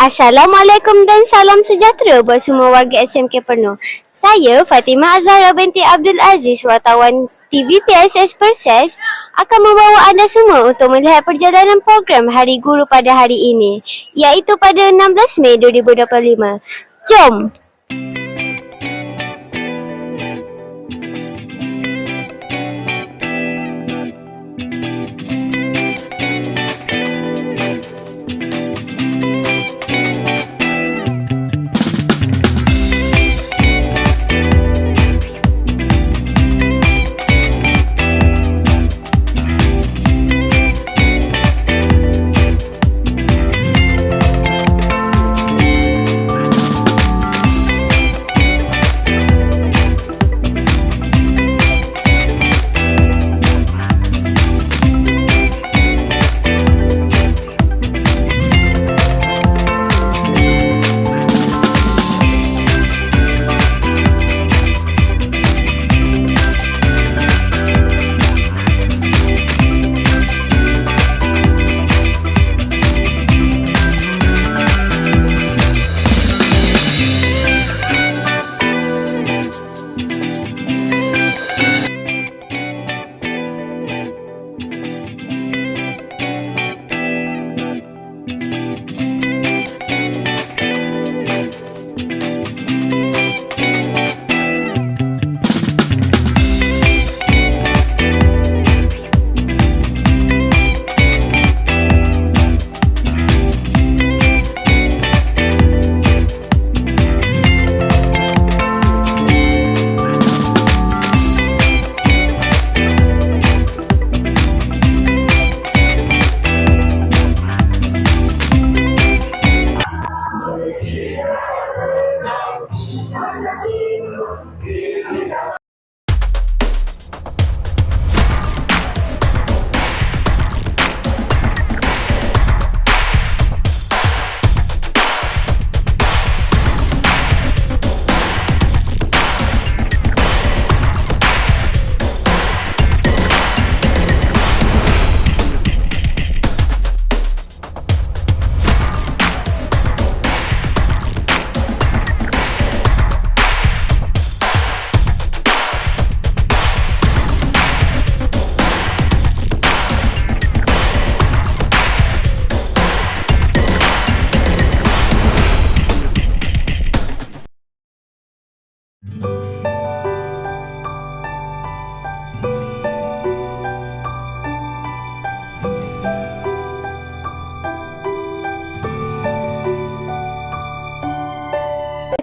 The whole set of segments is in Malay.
Assalamualaikum dan salam sejahtera buat semua warga SMK Perno. Saya Fatimah Azhara binti Abdul Aziz, wartawan TV PSS Perses akan membawa anda semua untuk melihat perjalanan program Hari Guru pada hari ini iaitu pada 16 Mei 2025. Jom!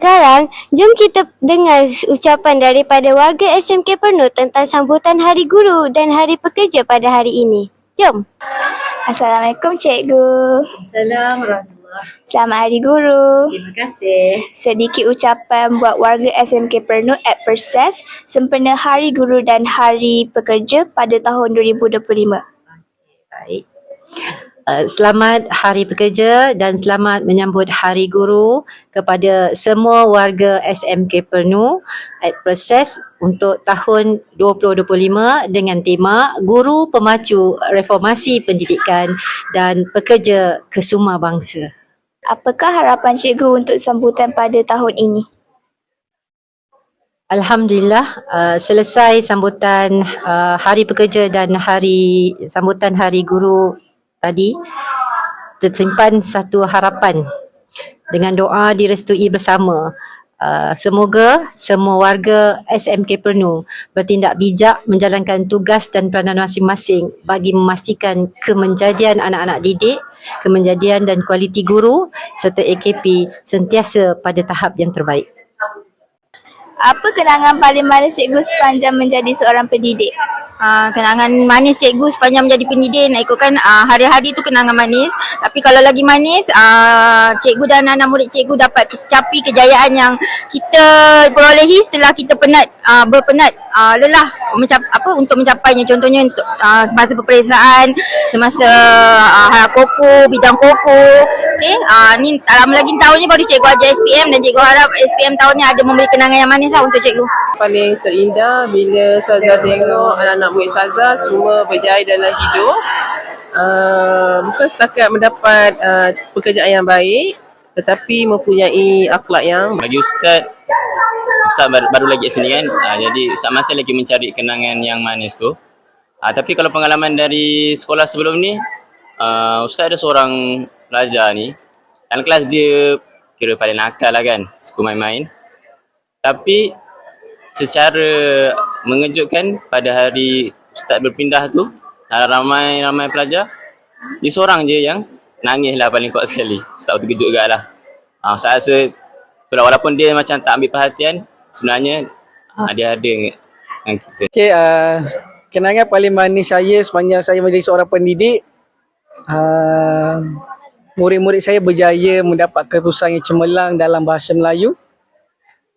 Sekarang, jom kita dengar ucapan daripada warga SMK Perno tentang sambutan Hari Guru dan Hari Pekerja pada hari ini. Jom! Assalamualaikum Cikgu. Assalamualaikum Selamat Hari Guru. Terima kasih. Sedikit ucapan buat warga SMK Pernu at Perses sempena Hari Guru dan Hari Pekerja pada tahun 2025. Baik. Uh, selamat Hari Pekerja dan selamat menyambut Hari Guru kepada semua warga SMK Pernu at Proses untuk tahun 2025 dengan tema Guru Pemacu Reformasi Pendidikan dan Pekerja Kesuma Bangsa. Apakah harapan Cikgu untuk sambutan pada tahun ini? Alhamdulillah uh, selesai sambutan uh, Hari Pekerja dan hari sambutan Hari Guru tadi tersimpan satu harapan dengan doa direstui bersama. Uh, semoga semua warga SMK Pernu bertindak bijak menjalankan tugas dan peranan masing-masing bagi memastikan kemenjadian anak-anak didik, kemenjadian dan kualiti guru serta AKP sentiasa pada tahap yang terbaik. Apa kenangan paling manis Cikgu sepanjang menjadi seorang pendidik? Uh, kenangan manis cikgu sepanjang menjadi pendidik nak ikutkan uh, hari-hari tu kenangan manis. Tapi kalau lagi manis uh, cikgu dan anak murid cikgu dapat capai kejayaan yang kita perolehi setelah kita penat uh, berpenat uh, lelah mencap, apa untuk mencapainya. Contohnya untuk uh, semasa peperiksaan semasa uh, koko bidang koko. Okey uh, ni tak lama lagi tahun ni baru cikgu ajar SPM dan cikgu harap SPM tahun ni ada memberi kenangan yang manis lah untuk cikgu paling terindah bila Saza tengok anak-anak murid Saza semua berjaya dalam hidup. uh, bukan setakat mendapat uh, pekerjaan yang baik tetapi mempunyai akhlak yang bagi ustaz ustaz baru, baru lagi sini kan? Uh, jadi ustaz masih lagi mencari kenangan yang manis tu. Uh, tapi kalau pengalaman dari sekolah sebelum ni uh, ustaz ada seorang pelajar ni dalam kelas dia kira paling nakal lah kan suka main-main. Tapi secara mengejutkan pada hari ustaz berpindah tu ramai-ramai pelajar dia seorang je yang nangis lah paling kuat sekali. Ustaz terkejut juga lah. Uh, ustaz rasa itulah walaupun dia macam tak ambil perhatian sebenarnya uh, dia ada dengan kita. Okay, uh, kenangan paling manis saya sepanjang saya menjadi seorang pendidik, uh, murid-murid saya berjaya mendapat keputusan yang cemerlang dalam bahasa Melayu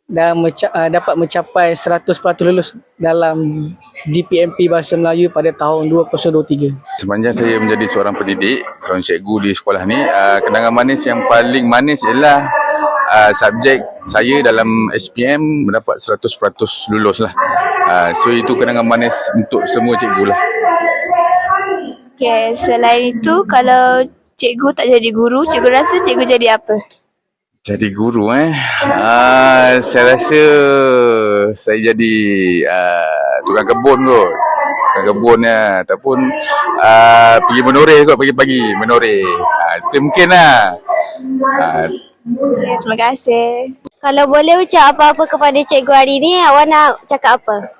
dan menca- uh, dapat mencapai 100% lulus dalam DPMP Bahasa Melayu pada tahun 2023. Sepanjang saya menjadi seorang pendidik, seorang cikgu di sekolah ni, uh, kenangan manis yang paling manis ialah uh, subjek saya dalam SPM mendapat 100% lulus lah. Uh, so itu kenangan manis untuk semua cikgu lah. Okay, selain itu kalau cikgu tak jadi guru, cikgu rasa cikgu jadi apa? Jadi guru eh, uh, saya rasa saya jadi uh, tukang kebun kot. Tukang kebun ya, ataupun uh, pergi menoreh kot pagi-pagi, menoreh. Uh, itu mungkin lah. Uh, Okay, terima kasih. Kalau boleh ucap apa-apa kepada cikgu hari ni, awak nak cakap apa?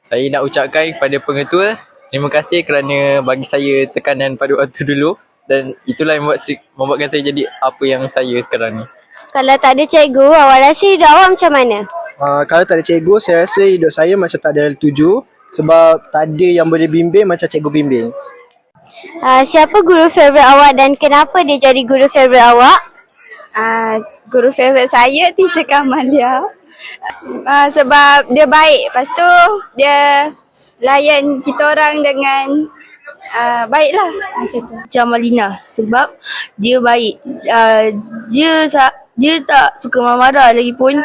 Saya nak ucapkan kepada pengetua terima kasih kerana bagi saya tekanan pada waktu dulu dan itulah yang membuat, membuatkan saya jadi apa yang saya sekarang ni. Kalau tak ada cikgu, awak rasa hidup awak macam mana? Uh, kalau tak ada cikgu, saya rasa hidup saya macam tak ada tuju sebab tak ada yang boleh bimbing macam cikgu bimbing. Uh, siapa guru favourite awak dan kenapa dia jadi guru favourite awak? Uh, guru favourite saya teacher Kamalia. Uh, sebab dia baik. Lepas tu dia layan kita orang dengan uh, baiklah macam tu. Macam Malina sebab dia baik. Uh, dia dia tak suka marah-marah lagipun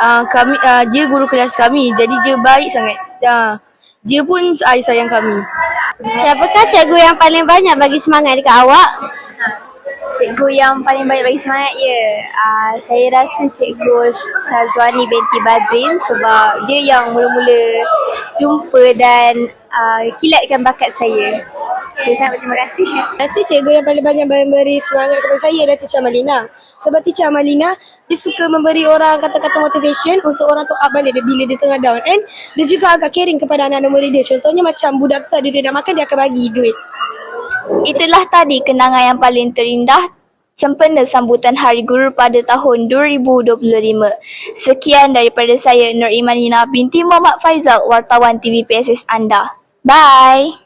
uh, kami uh, dia guru kelas kami jadi dia baik sangat. Uh, dia pun ay sayang kami. Siapakah cikgu yang paling banyak bagi semangat dekat awak? Cikgu yang paling banyak bagi semangat ya. Uh, saya rasa cikgu Syazwani binti Badrin sebab dia yang mula-mula jumpa dan uh, kilatkan bakat saya. Saya sangat berterima kasih. Rasa cikgu yang paling banyak memberi semangat kepada saya adalah Teacher Amalina. Sebab Teacher Amalina, dia suka memberi orang kata-kata motivation untuk orang tu up balik dia bila dia tengah down. And dia juga agak caring kepada anak-anak murid dia. Contohnya macam budak tu tak ada duit nak makan, dia akan bagi duit. Itulah tadi kenangan yang paling terindah sempena sambutan Hari Guru pada tahun 2025. Sekian daripada saya Nur Imanina binti Muhammad Faizal, wartawan TV PSS anda. Bye!